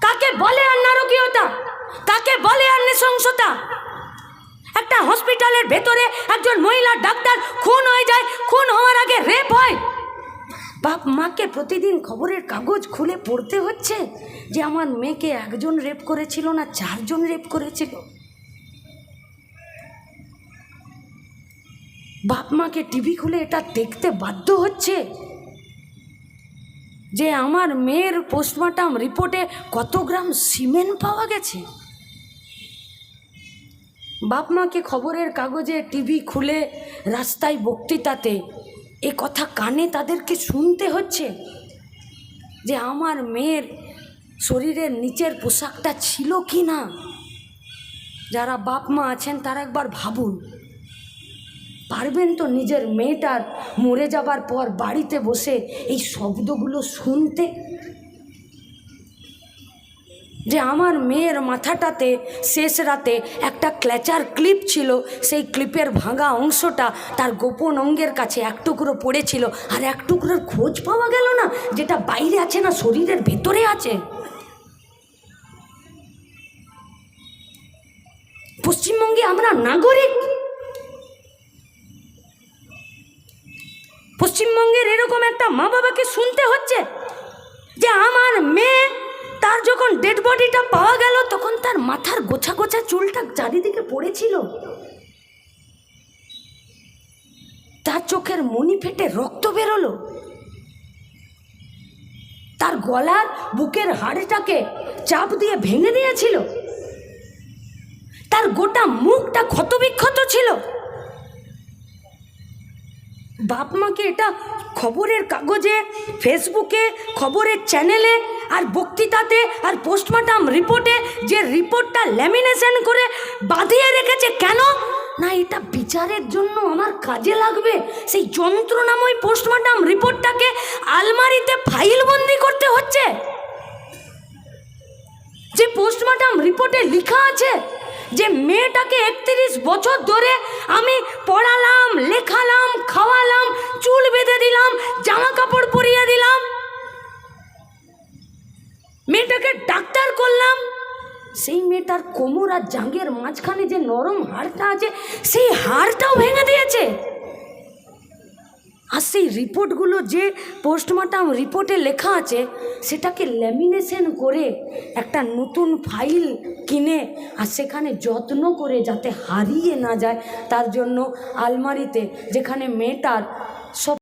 কাকে বলে আর নারকীয়তা? কাকে বলে আর নৃশংসতা? একটা হসপিটালের ভেতরে একজন মহিলা ডাক্তার খুন হয়ে যায়, খুন হওয়ার আগে রেপ হয়। বাপ মাকে প্রতিদিন খবরের কাগজ খুলে পড়তে হচ্ছে যে আমার মেয়েকে একজন রেপ করেছিল না চারজন রেপ করেছিল। বাপ মাকে টিভি খুলে এটা দেখতে বাধ্য হচ্ছে। যে আমার মেয়ের পোস্টমর্টম রিপোর্টে কত গ্রাম সিমেন্ট পাওয়া গেছে? বাপ মাকে খবরের কাগজে টিভি খুলে রাস্তায় বক্তৃতাতে এ কথা কানে তাদেরকে শুনতে হচ্ছে যে আমার মেয়ের শরীরের নিচের পোশাকটা ছিল কি না? যারা বাপ মা আছেন তারা একবার ভাবুন। পারবেন তো নিজের মেয়েটার মরে যাবার পর বাড়িতে বসে এই শব্দগুলো শুনতে? যে আমার মেয়ের মাথাটাতে শেষ রাতে একটা ক্ল্যাচার ক্লিপ ছিল, সেই ক্লিপের ভাঙা অংশটা তার গোপন অঙ্গের কাছে এক টুকরো পড়েছিল আর এক টুকরোর খোঁজ পাওয়া গেল না, যেটা বাইরে আছে না, শরীরের ভেতরে আছে? পশ্চিমবঙ্গে আমরা নাগরিক? পশ্চিমবঙ্গের এরকম একটা মা বাবাকে শুনতে হচ্ছে যে আমার মেয়ে তার যখন ডেড বডিটা পাওয়া গেল, তখন তার মাথার গোছা গোছা চুলটা চারিদিকে পড়েছিল। তার চোখের মনি ফেটে রক্ত বেরোলো। তার গলার বুকের হাড়টাকে চাপ দিয়ে ভেঙে দিয়েছিল। তার গোটা মুখটা ক্ষতবিক্ষত ছিল। বাপ মাকে এটা খবরের কাগজে, ফেসবুকে, খবরের চ্যানেলে আর বক্তৃতাতে আর পোস্টমার্টাম রিপোর্টে যে রিপোর্টটা ল্যামিনেশন করে বাঁধিয়ে রেখেছে কেন? না, এটা বিচারের জন্য আমার কাজে লাগবে। সেই যন্ত্রণাময় পোস্টমার্টাম রিপোর্টটাকে আলমারিতে ফাইলবন্দি করতে হচ্ছে। যে পোস্টমার্টাম রিপোর্টে লেখা আছে যে মেয়েটাকে একত্রিশ বছর ধরে আমি পড়ালাম মেয়েটাকে ডাক্তার করলাম। সেই মেয়েটার কোমর আর জাঙ্গের মাঝখানে যে নরম হাড়টা আছে, সেই হাড়টাও ভেঙে দিয়েছে। আর সেই রিপোর্টগুলো যে পোস্টমর্টম রিপোর্টে লেখা আছে, সেটাকে ল্যামিনেশন করে একটা নতুন ফাইল কিনে আর সেখানে যত্ন করে যাতে হারিয়ে না যায়, তার জন্য আলমারিতে যেখানে মেয়েটার সব